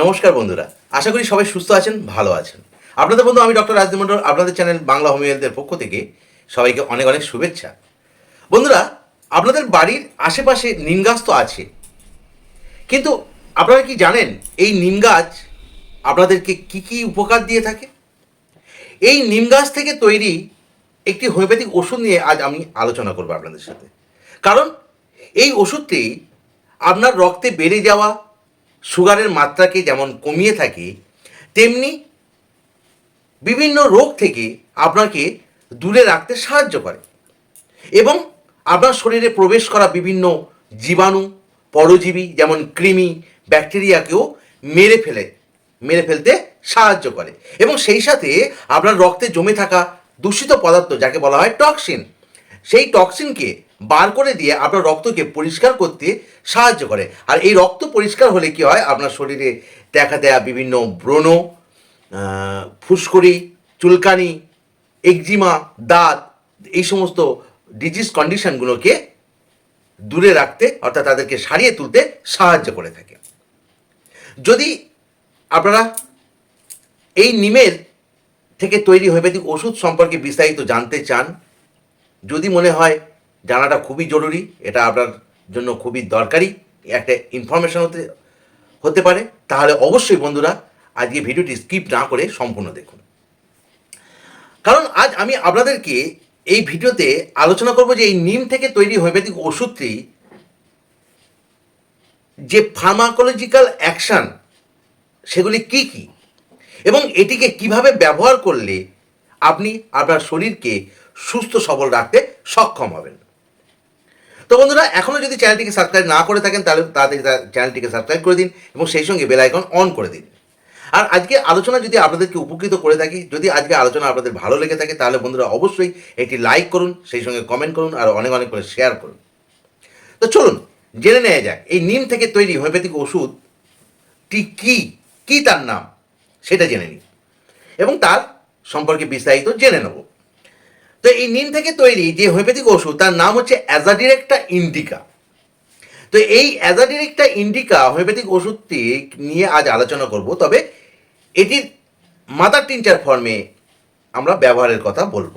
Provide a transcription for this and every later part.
নমস্কার বন্ধুরা, আশা করি সবাই সুস্থ আছেন, ভালো আছেন। আপনাদের বন্ধু আমি ডক্টর রাজদীপ মন্ডল, আপনাদের চ্যানেল বাংলা হোমিওপ্যাথের পক্ষ থেকে সবাইকে অনেক অনেক শুভেচ্ছা। বন্ধুরা, আপনাদের বাড়ির আশেপাশে নিম গাছ তো আছে, কিন্তু আপনারা কি জানেন এই নিম গাছ আপনাদেরকে কি কি উপকার দিয়ে থাকে? এই নিম গাছ থেকে তৈরি একটি হোমিওপ্যাথিক ওষুধ নিয়ে আজ আমি আলোচনা করব আপনাদের সাথে। কারণ এই ওষুধটি আপনার রক্তে বেড়ে যাওয়া সুগারের মাত্রাকে যেমন কমিয়ে থাকে, তেমনি বিভিন্ন রোগ থেকে আপনাকে দূরে রাখতে সাহায্য করে এবং আপনার শরীরে প্রবেশ করা বিভিন্ন জীবাণু, পরজীবী যেমন কৃমি, ব্যাকটেরিয়াকেও মেরে ফেলে, মেরে ফেলতে সাহায্য করে এবং সেই সাথে আপনার রক্তে জমে থাকা দূষিত পদার্থ যাকে বলা হয় টক্সিন, সেই টক্সিনকে বার করে দিয়ে আপনার রক্তকে পরিষ্কার করতে সাহায্য করে। আর এই রক্ত পরিষ্কার হলে কি হয়? আপনার শরীরে দেখা দেয়া বিভিন্ন ব্রণ ফুসকুড়ি, চুলকানি, একজিমা, দাঁত, এই সমস্ত ডিজিজ কন্ডিশনগুলোকে দূরে রাখতে অর্থাৎ তাদেরকে সারিয়ে তুলতে সাহায্য করে থাকে। যদি আপনারা এই নিমের থেকে তৈরি হোমিওপ্যাথিক ওষুধ সম্পর্কে বিস্তারিত জানতে চান, যদি মনে হয় জানাটা খুবই জরুরি, এটা আপনার জন্য খুবই দরকারি, একটা ইনফরমেশন হতে হতে পারে। তাহলে অবশ্যই বন্ধুরা, আজকে ভিডিওটি স্কিপ না করে সম্পূর্ণ দেখুন। কারণ আজ আমি আপনাদেরকে এই ভিডিওতে আলোচনা করব যে এই নিম থেকে তৈরি হোমিওপ্যাথিক ওষুধটি যে ফার্মাকোলজিক্যাল অ্যাকশন সেগুলি কি কি? এবং এটিকে কীভাবে ব্যবহার করলে আপনি আপনার শরীরকে সুস্থ সবল রাখতে সক্ষম হবেন। তো বন্ধুরা এখনও যদি চ্যানেলটিকে সাবস্ক্রাইব না করে থাকেন, তাহলে তাড়াতাড়ি চ্যানেলটিকে সাবস্ক্রাইব করে দিন এবং সেই সঙ্গে বেল আইকন অন করে দিন। আর আজকে আলোচনা যদি আপনাদেরকে উপকৃত করে থাকি, যদি আজকে আলোচনা আপনাদের ভালো লেগে থাকে, তাহলে বন্ধুরা অবশ্যই এটি লাইক করুন, সেই সঙ্গে কমেন্ট করুন আর অনেক অনেক করে শেয়ার করুন। তো চলুন, জেনে নেওয়া যাক, এই নিম থেকে তৈরি হোমিওপ্যাথিক ওষুধটি কী? কী তার নাম? সেটা জেনে নিই। এবং তার সম্পর্কে বিস্তারিত জেনে নেব। তো এই নিম থেকে তৈরি যে হোমিওপ্যাথিক ওষুধ, তার নাম হচ্ছে অ্যাজাডিরেক্টা ইন্ডিকা। তো এই অ্যাজাডিরেক্টা ইন্ডিকা হোমিওপ্যাথিক ওষুধটি নিয়ে আজ আলোচনা করব, তবে এটির মাদার টিনচার ফর্মে আমরা ব্যবহারের কথা বলব।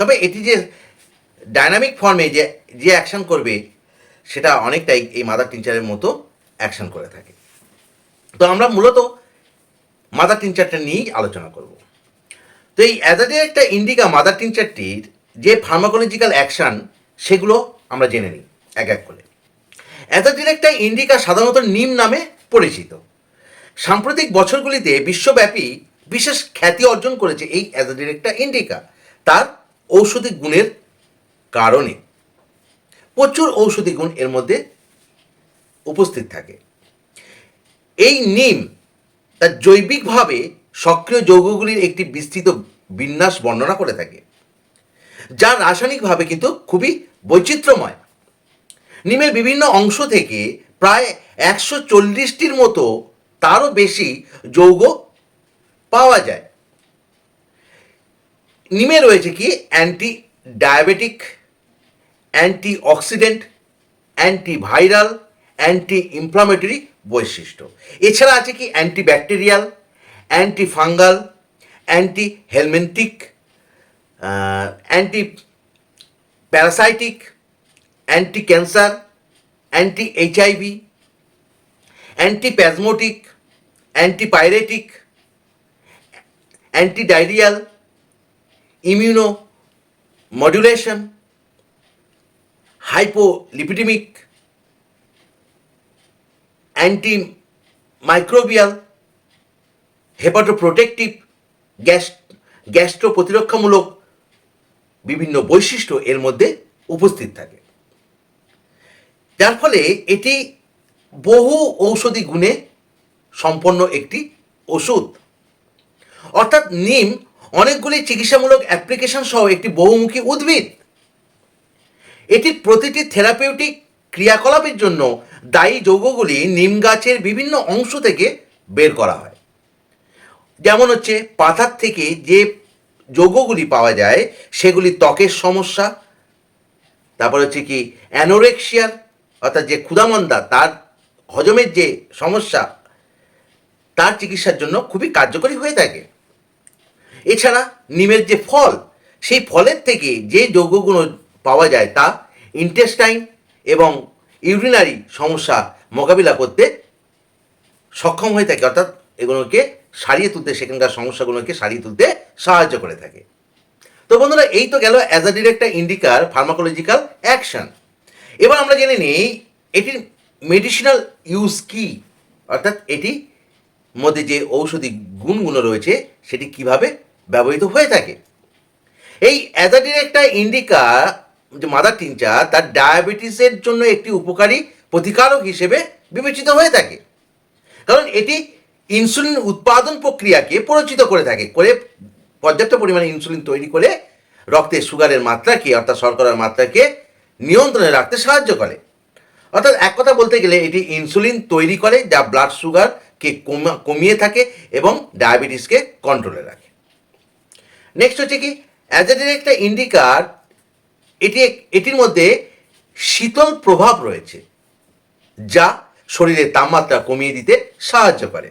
তবে এটি যে ডাইনামিক ফর্মে যে যে অ্যাকশন করবে, সেটা অনেকটাই এই মাদার টিনচারের মতো অ্যাকশন করে থাকে। তো আমরা মূলত মাদার টিনচারটা নিয়েই আলোচনা করব। তো এই অ্যাজাডের একটা ইন্ডিকা মাদার টিনচারটির যে ফার্মাকোলজিক্যাল অ্যাকশন সেগুলো আমরা জেনে নিই, এক এক করে। অ্যাজাডির একটা ইন্ডিকা সাধারণত নিম নামে পরিচিত। সাম্প্রতিক বছরগুলিতে বিশ্বব্যাপী বিশেষ খ্যাতি অর্জন করেছে এই অ্যাজাডির একটা ইন্ডিকা তার ঔষধি গুণের কারণে। প্রচুর ঔষধি গুণ এর মধ্যে উপস্থিত থাকে। এই নিম তার জৈবিকভাবে সক্রিয় যৌগগুলির একটি বিস্তৃত বিন্যাস বর্ণনা করে থাকে, যা রাসায়নিকভাবে কিন্তু খুবই বৈচিত্র্যময়। নিমের বিভিন্ন অংশ থেকে প্রায় একশো চল্লিশটির মতো তারও বেশি যৌগ পাওয়া যায়। নিমে রয়েছে কি? Anti diabetic anti oxidant antiviral anti inflammatory বৈশিষ্ট্য। এছাড়া আছে কি? Anti bacterial anti fungal anti helmintic anti parasitic anti cancer anti HIV anti spasmodic anti pyretic anti diarrhoeal immuno modulation hypolipidemic anti microbial hepatoprotective gas gastro প্রতিরক্ষামূলক বিভিন্ন বৈশিষ্ট্য এর মধ্যে উপস্থিত থাকে। যার ফলে এটি বহু ঔষধি গুণে সম্পন্ন একটি ওষুধ। অর্থাৎ নিম অনেকগুলি চিকিৎসামূলক অ্যাপ্লিকেশন সহ একটি বহুমুখী উদ্ভিদ। এটির প্রতিটি থেরাপিউটিক ক্রিয়াকলাপের জন্য দায়ী যৌগগুলি নিম গাছের বিভিন্ন অংশ থেকে বের করা হয়। যেমন হচ্ছে পাতার থেকে যে যৌগগুলি পাওয়া যায়, সেগুলি ত্বকের সমস্যা, তারপর হচ্ছে কি অ্যানোরেক্সিয়ার অর্থাৎ যে ক্ষুধামন্দা, তার হজমের যে সমস্যা, তার চিকিৎসার জন্য খুবই কার্যকরী হয়ে থাকে। এছাড়া নিমের যে ফল, সেই ফলের থেকে যে যৌগগুলো পাওয়া যায়, তা ইন্টেস্টাইন এবং ইউরিনারি সমস্যা মোকাবিলা করতে সক্ষম হয়ে থাকে। অর্থাৎ এগুলোকে সারিয়ে তুলতে, সেখানকার সমস্যাগুলোকে সারিয়ে তুলতে সাহায্য করে থাকে। তো বন্ধুরা, এই তো গেল অ্যাজ আ ডিরেক্ট ইন্ডিকার ফার্মাকোলজিক্যাল অ্যাকশন এবার আমরা জেনে নিই, এটির মেডিসিনাল ইউজ কি? অর্থাৎ এটি মধ্যে যে ঔষধি গুণগুলো রয়েছে, সেটি কীভাবে ব্যবহৃত হয়ে থাকে? এই অ্যাজাডির একটা ইন্ডিকা যে মাদার টিনচার তার ডায়াবেটিসের জন্য একটি উপকারী প্রতিকারক হিসেবে বিবেচিত হয়ে থাকে। কারণ এটি ইনসুলিন উৎপাদন প্রক্রিয়াকে পরিচিত করে থাকে, করে পর্যাপ্ত পরিমাণে ইনসুলিন তৈরি করে রক্তে সুগারের মাত্রাকে, অর্থাৎ শর্করার মাত্রাকে নিয়ন্ত্রণে রাখতে সাহায্য করে। অর্থাৎ এক কথা বলতে গেলে এটি ইনসুলিন তৈরি করে যা ব্লাড সুগারকে কমিয়ে থাকে এবং ডায়াবেটিসকে কন্ট্রোলে রাখে। নেক্সট হচ্ছে কি অ্যাজাডের একটা ইন্ডিকার এটি এটির মধ্যে শীতল প্রভাব রয়েছে, যা শরীরের তাপমাত্রা কমিয়ে দিতে সাহায্য করে।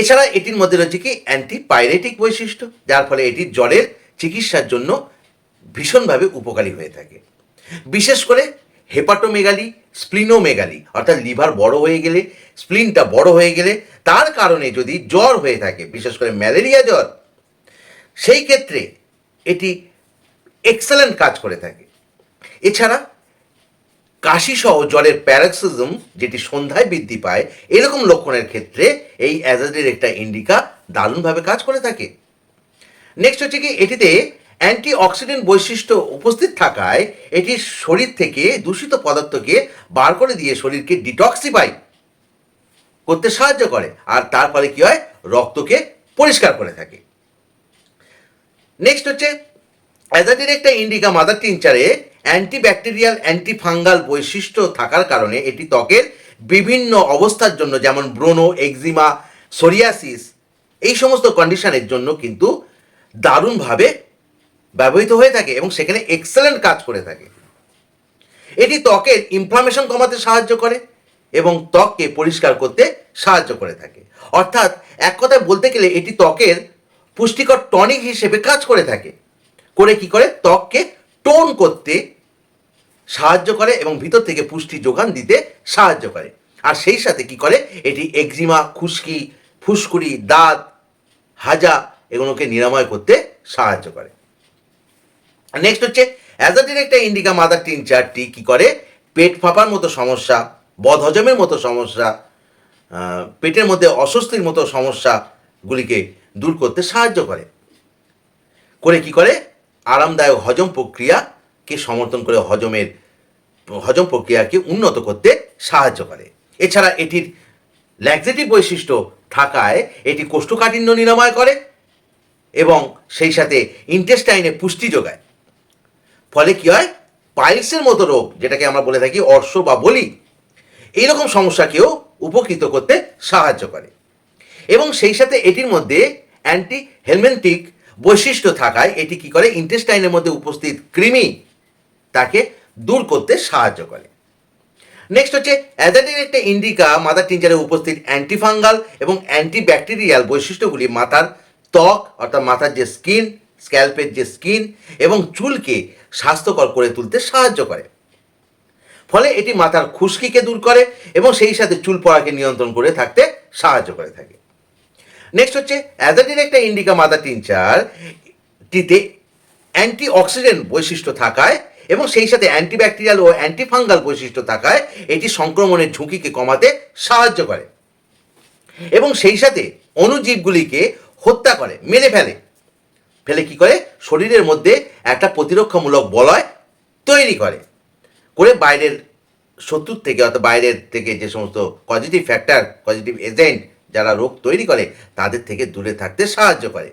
এছাড়া এটির মধ্যে রয়েছে কি? অ্যান্টিপাইরেটিক বৈশিষ্ট্য, যার ফলে এটি জ্বরের চিকিৎসার জন্য ভীষণভাবে উপকারী হয়ে থাকে। বিশেষ করে হেপাটোমেগালি, স্প্লিনোমেগালি, অর্থাৎ লিভার বড় হয়ে গেলে, স্প্লিনটা বড় হয়ে গেলে, তার কারণে যদি জ্বর হয়ে থাকে, বিশেষ করে ম্যালেরিয়া জ্বর, সেই ক্ষেত্রে এটি এক্সেলেন্ট কাজ করে থাকে। এছাড়া কাশি সহ জ্বরের প্যারাক্সিজম যেটি সন্ধ্যায় বৃদ্ধি পায়, এরকম লক্ষণের ক্ষেত্রে এই অ্যাজাডের একটা ইন্ডিকা দারুণভাবে কাজ করে থাকে। নেক্সট হচ্ছে কি, এটিতে অ্যান্টি অক্সিডেন্ট বৈশিষ্ট্য উপস্থিত থাকায় এটি শরীর থেকে দূষিত পদার্থকে বার করে দিয়ে শরীরকে ডিটক্সিফাই করতে সাহায্য করে, আর তার ফলে কি হয়? রক্তকে পরিষ্কার করে থাকে। নেক্সট হচ্ছে অ্যাজাডির একটা ইন্ডিকা মাদার টিনচারে অ্যান্টিব্যাকটেরিয়াল অ্যান্টিফাঙ্গাল বৈশিষ্ট্য থাকার কারণে এটি ত্বকের বিভিন্ন অবস্থার জন্য, যেমন ব্রোনো এক্সিমা সোরিয়াসিস, এই সমস্ত কন্ডিশনের জন্য কিন্তু দারুণভাবে ব্যবহৃত হয়ে থাকে এবং সেখানে এক্সেলেন্ট কাজ করে থাকে। এটি ত্বকের ইনফ্লামেশন কমাতে সাহায্য করে এবং ত্বককে পরিষ্কার করতে সাহায্য করে থাকে। অর্থাৎ এক কথায় বলতে গেলে এটি ত্বকের পুষ্টিকর টনিক হিসেবে কাজ করে থাকে। করে কি করে? ত্বককে টোন করতে সাহায্য করে এবং ভিতর থেকে পুষ্টি যোগান দিতে সাহায্য করে। আর সেই সাথে কি করে? এটি একজিমা, খুশকি, ফুসকুড়ি, দাঁত, হাজা এগুলোকে নিরাময় করতে সাহায্য করে। নেক্সট হচ্ছে অ্যাজাডির একটা ইন্ডিকা মাদার টিন চারটি কি করে? পেট ফাঁপার মতো সমস্যা, বদহজমের মতো সমস্যা পেটের মধ্যে অস্বস্তির মতো সমস্যাগুলিকে দূর করতে সাহায্য করে। করে কি করে? আরামদায়ক হজম প্রক্রিয়াকে সমর্থন করে হজমের, হজম প্রক্রিয়াকে উন্নত করতে সাহায্য করে। এছাড়া এটির ল্যাক্সেটিভ বৈশিষ্ট্য থাকায় এটি কোষ্ঠকাঠিন্য নিরাময় করে এবং সেই সাথে ইন্টেস্টাইনে পুষ্টি যোগায়। ফলে কি হয়? পাইলসের মতো রোগ, যেটাকে আমরা বলে থাকি অর্শ বা বলি, এইরকম সমস্যাকেও উপকৃত করতে সাহায্য করে। এবং সেই সাথে এটির মধ্যে অ্যান্টি হেলমেন্টিক বৈশিষ্ট্য থাকায় এটি কি করে? ইন্টেস্টাইনের মধ্যে উপস্থিত কৃমি তাকে দূর করতে সাহায্য করে। নেক্সট হচ্ছে অ্যাজাডির একটা ইন্ডিকা মাথার টিনচারে উপস্থিত অ্যান্টিফাঙ্গাল এবং অ্যান্টিব্যাকটেরিয়াল বৈশিষ্ট্যগুলি মাথার ত্বক, অর্থাৎ মাথার যে স্কিন, স্ক্যাল্পের যে স্কিন এবং চুলকে স্বাস্থ্যকর করে তুলতে সাহায্য করে। ফলে এটি মাথার খুশকিকে দূর করে এবং সেই সাথে চুল পড়াকে নিয়ন্ত্রণ করে থাকতে সাহায্য করে থাকে। নেক্সট হচ্ছে অ্যাজাডির একটা ইন্ডিকা, মাদার টিনচার টিতে অ্যান্টি অক্সিডেন্ট বৈশিষ্ট্য থাকায় এবং সেই সাথে অ্যান্টিব্যাকটেরিয়াল ও অ্যান্টিফাঙ্গাল বৈশিষ্ট্য থাকায় এটি সংক্রমণের ঝুঁকিকে কমাতে সাহায্য করে। এবং সেই সাথে অণুজীবগুলিকে হত্যা করে, মেরে ফেলে। ফেলে কি করে? শরীরের মধ্যে একটা প্রতিরক্ষামূলক বলয় তৈরি করে। করে বাইরের শত্রুর থেকে অর্থাৎ বাইরের থেকে যে সমস্ত পজিটিভ ফ্যাক্টর পজিটিভ এজেন্ট যারা রোগ তৈরি করে, তাদের থেকে দূরে থাকতে সাহায্য করে।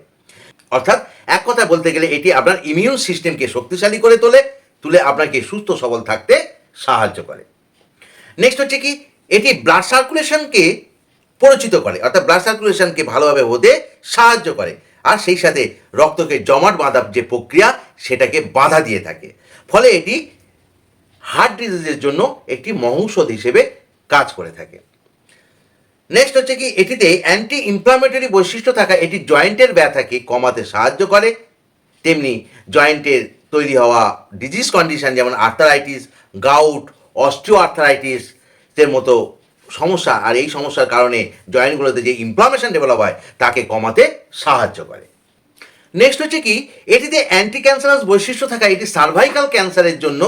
অর্থাৎ এক কথা বলতে গেলে এটি আপনার ইমিউন সিস্টেমকে শক্তিশালী করে তোলে তুলে আপনাকে সুস্থ সবল থাকতে সাহায্য করে। নেক্সট হচ্ছে কি, এটি ব্লাড সার্কুলেশনকে পরিচিত করে, অর্থাৎ ব্লাড সার্কুলেশনকে ভালোভাবে হতে সাহায্য করে। আর সেই সাথে রক্তকে জমাট বাঁধার যে প্রক্রিয়া, সেটাকে বাধা দিয়ে থাকে। ফলে এটি হার্ট ডিজিজের জন্য একটি মহৌষধ হিসেবে কাজ করে থাকে। নেক্সট হচ্ছে কি, এটিতে অ্যান্টি ইনফ্লামেটরি বৈশিষ্ট্য থাকা এটি জয়েন্টের ব্যথাকে কমাতে সাহায্য করে। তেমনি জয়েন্টের তৈরি হওয়া ডিজিজ কন্ডিশন যেমন আর্থারাইটিস গাউট অস্টিও আর্থারাইটিস এর মতো সমস্যা, আর এই সমস্যার কারণে জয়েন্টগুলোতে যে ইনফ্লামেশন ডেভেলপ হয়, তাকে কমাতে সাহায্য করে। নেক্সট হচ্ছে কি, এটিতে অ্যান্টি ক্যান্সারাস বৈশিষ্ট্য থাকা, এটি সার্ভাইকাল ক্যান্সারের জন্য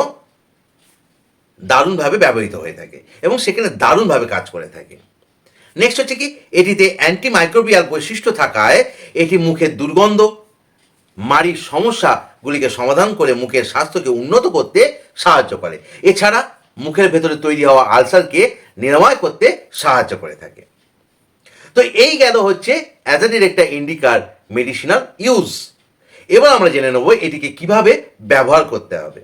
দারুণভাবে ব্যবহৃত হয়ে থাকে এবং সেখানে দারুণভাবে কাজ করে থাকে। নেক্সট হচ্ছে কি, এটিতে অ্যান্টি মাইক্রোবিয়াল বৈশিষ্ট্য থাকায় এটি মুখের দুর্গন্ধ মাড়ির সমস্যাগুলিকে সমাধান করে মুখের স্বাস্থ্যকে উন্নত করতে সাহায্য করে। এছাড়া মুখের ভেতরে তৈরি হওয়া আলসারকে নিরাময় করতে সাহায্য করে থাকে। তো এই গেল হচ্ছে অ্যাজাডির একটা ইন্ডিকার মেডিসিনাল ইউজ। এবার আমরা জেনে নেব এটিকে কীভাবে ব্যবহার করতে হবে।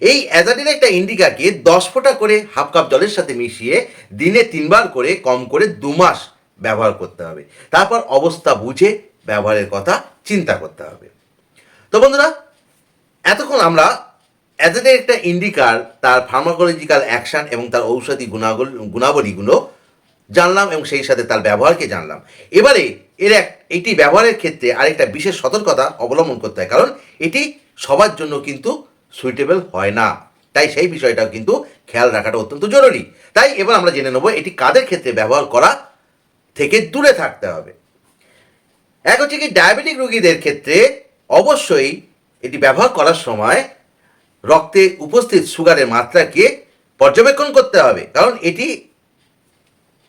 এই অ্যাজাডির একটা ইন্ডিকাকে দশ ফোঁটা করে হাফ কাপ জলের সাথে মিশিয়ে দিনে তিনবার করে, কম করে দু মাস ব্যবহার করতে হবে। তারপর অবস্থা বুঝে ব্যবহারের কথা চিন্তা করতে হবে। তো বন্ধুরা, এতক্ষণ আমরা অ্যাজাডের একটা ইন্ডিকার তার ফার্মাকোলজিক্যাল অ্যাকশন এবং তার ঔষধি গুণাগুল গুণাবলীগুলো জানলাম এবং সেই সাথে তার ব্যবহারকে জানলাম। এবারে এর এক, এটি ব্যবহারের ক্ষেত্রে আরেকটা বিশেষ সতর্কতা অবলম্বন করতে হয়, কারণ এটি সবার জন্য কিন্তু সুইটেবল হয় না। তাই সেই বিষয়টাও কিন্তু খেয়াল রাখাটা অত্যন্ত জরুরি। তাই এবার আমরা জেনে নেব, এটি কাদের ক্ষেত্রে ব্যবহার করা থেকে দূরে থাকতে হবে। এক হচ্ছে কি ডায়াবেটিক রোগীদের ক্ষেত্রে অবশ্যই এটি ব্যবহার করার সময় রক্তে উপস্থিত সুগারের মাত্রাকে পর্যবেক্ষণ করতে হবে। কারণ এটি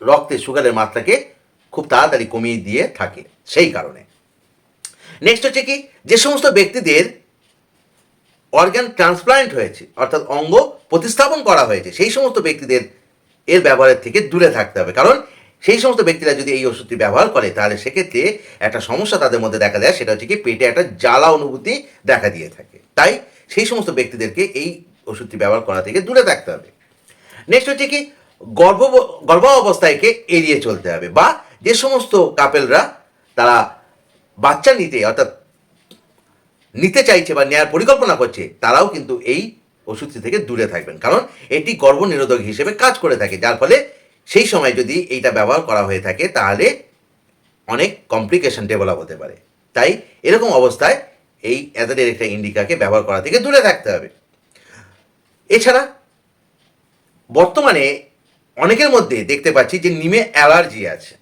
রক্তে সুগারের মাত্রাকে খুব তাড়াতাড়ি কমিয়ে দিয়ে থাকে সেই কারণে। নেক্সট হচ্ছে কি যে সমস্ত ব্যক্তিদের অর্গান ট্রান্সপ্লান্ট হয়েছে, অর্থাৎ অঙ্গ প্রতিস্থাপন করা হয়েছে, সেই সমস্ত ব্যক্তিদের এর ব্যবহারের থেকে দূরে থাকতে হবে। কারণ সেই সমস্ত ব্যক্তিরা যদি এই ওষুধটি ব্যবহার করে, তাহলে সেক্ষেত্রে একটা সমস্যা তাদের মধ্যে দেখা দেয়, সেটা হচ্ছে কি পেটে একটা জ্বালা অনুভূতি দেখা দিয়ে থাকে। তাই সেই সমস্ত ব্যক্তিদেরকে এই ওষুধটি ব্যবহার করা থেকে দূরে থাকতে হবে। নেক্সট হচ্ছে কি, গর্ভ, গর্ভাবস্থায়কে এড়িয়ে চলতে হবে বা যে সমস্ত কাপেলরা তারা বাচ্চা নিতে অর্থাৎ নিতে চাইছে বা নেওয়ার পরিকল্পনা করছে, তারাও কিন্তু এই ওষুধটি থেকে দূরে থাকবেন। কারণ এটি গর্ভ নিরোধক হিসেবে কাজ করে থাকে, যার ফলে সেই সময় যদি এইটা ব্যবহার করা হয়ে থাকে, তাহলে অনেক কমপ্লিকেশন ডেভেলপ হতে পারে। তাই এরকম অবস্থায় এই অ্যাজাডের একটা ইন্ডিকাকে ব্যবহার করা থেকে দূরে থাকতে হবে। এছাড়া বর্তমানে অনেকের মধ্যে দেখতে পাচ্ছি যে নিমে অ্যালার্জি আছে।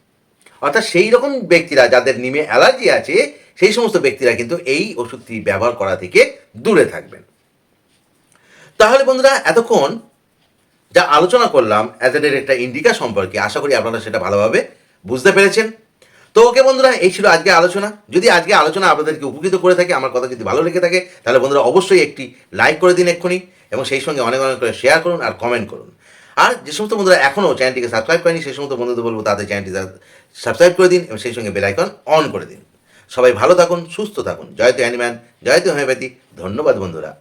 অর্থাৎ সেই রকম ব্যক্তিরা, যাদের নিমে অ্যালার্জি আছে, সেই সমস্ত ব্যক্তিরা কিন্তু এই ওষুধটি ব্যবহার করা থেকে দূরে থাকবেন। তাহলে বন্ধুরা, এতক্ষণ যা আলোচনা করলাম অ্যাজাডের একটা ইন্ডিকা সম্পর্কে, আশা করি আপনারা সেটা ভালোভাবে বুঝতে পেরেছেন। তো ওকে বন্ধুরা, এই ছিল আজকে আলোচনা। যদি আজকে আলোচনা আপনাদেরকে উপকৃত করে থাকে, আমার কথা যদি ভালো লেগে থাকে, তাহলে বন্ধুরা অবশ্যই একটি লাইক করে দিন এক্ষুনি এবং সেই সঙ্গে অনেক অনেক করে শেয়ার করুন আর কমেন্ট করুন। আর যে সমস্ত বন্ধুরা এখনও চ্যানেলটিকে সাবস্ক্রাইব করেনি, সেই সমস্ত বন্ধুদের বলব তাদের চ্যানেলটি সাবস্ক্রাইব করে দিন এবং সেই সঙ্গে বেলাইকন অন করে দিন। সবাই ভালো থাকুন, সুস্থ থাকুন। জয়তু অ্যানিম্যান জয়তু হোমিওপ্যাথি ধন্যবাদ বন্ধুরা।